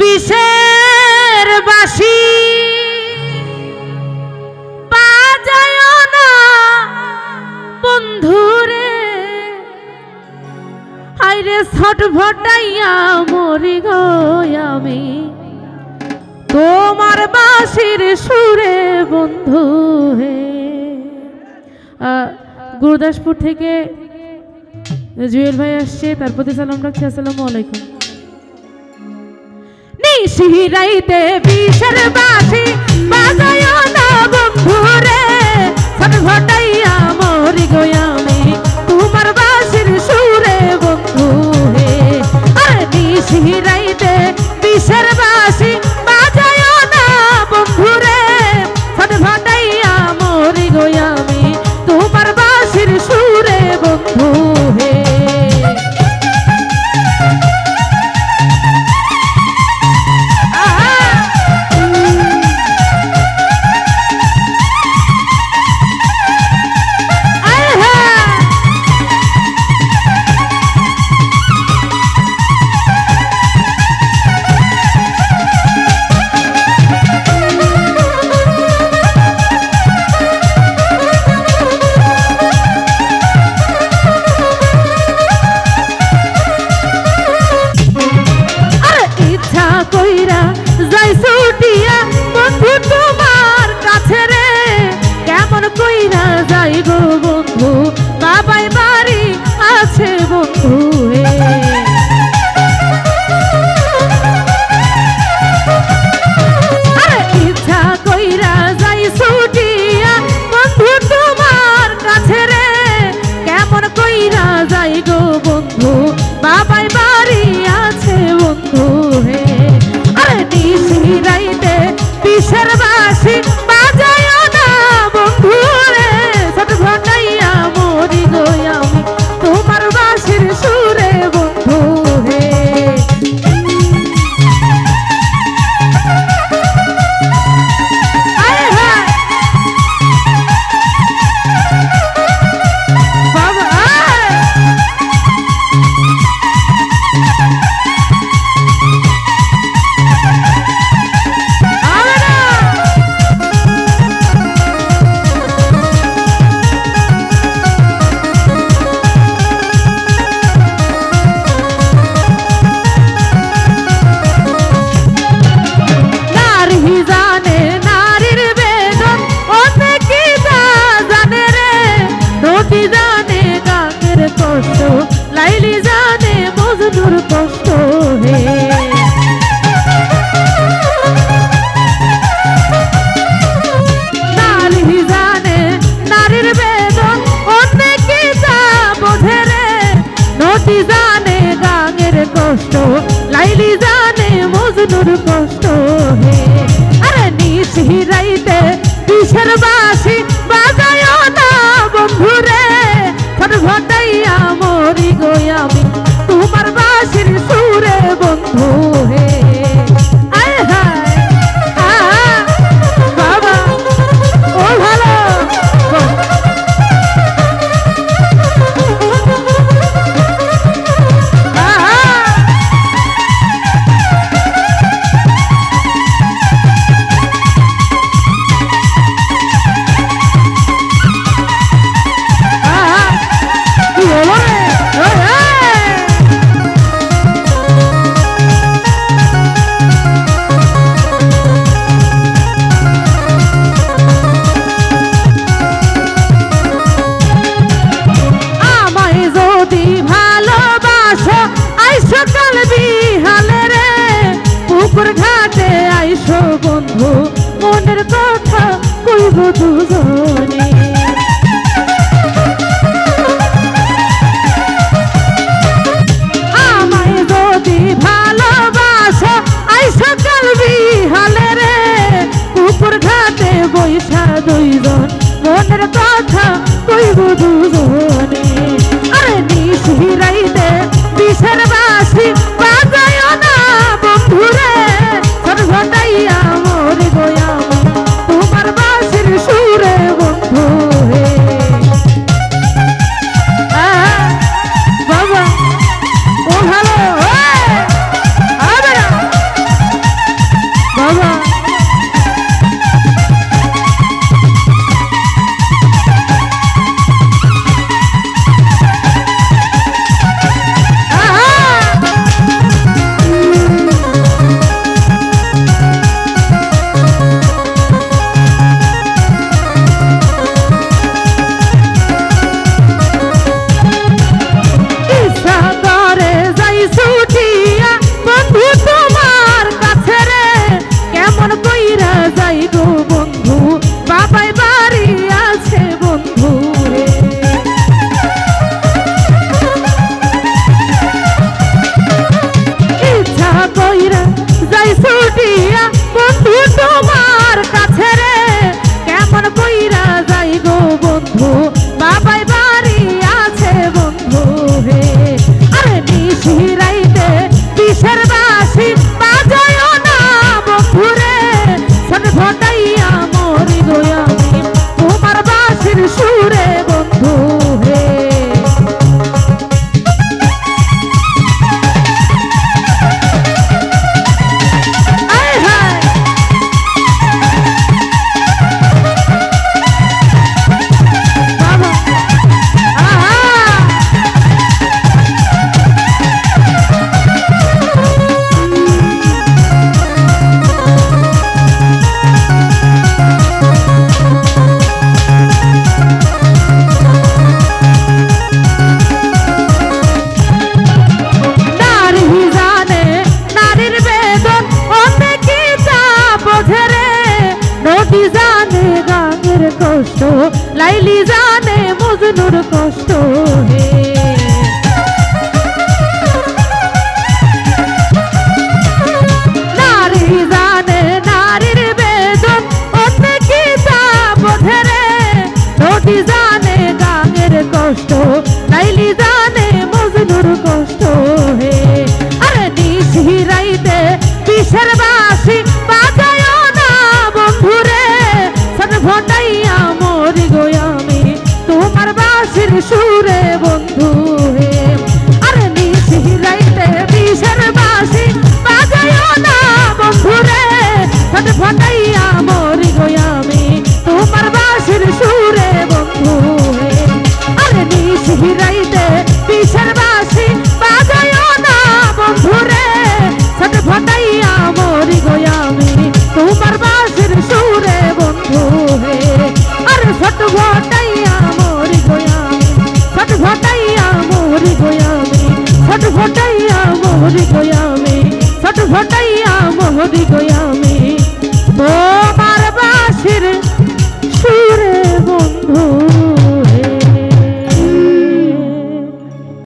বিষের বাসি। বাজায় না বন্ধুরে। আইরে ছট ভটাইয়া মরি গো আমি। তোমার বাসির সুরে বন্ধু হে। গুরুদাসপুর থেকে জুয়েল ভাই আসছে তারপরে সালাম রাখছি, আসসালামু আলাইকুম। সিহিরাইতে বিষের বাসি বাজায় না বন্ধুরে সব ঘটাইয়া মরি গোয়া আমি, তোমার বাসির সুরে বন্ধু হে। আর সিহিরা কেমন কইরা যাইব বন্ধু? বাবাই বা কিসের 第三 চলব দুজনে। আমায় যদি ভালোবাসো আইসা চলবি হালে রে। উপর ঘাটে বৈশা দুইজন, মনের কথা কইব কষ্ট হে। নারী জানে নারীর বেদন ওতে কি তা বোধে রে? জানে গাঙের কষ্ট, নাইলি ঘটাইয়া মোর গোয়ামি ছট ঘটাইয়া মোর গোয়ামি ছট ঘটাইয়া মোর গোয়ামি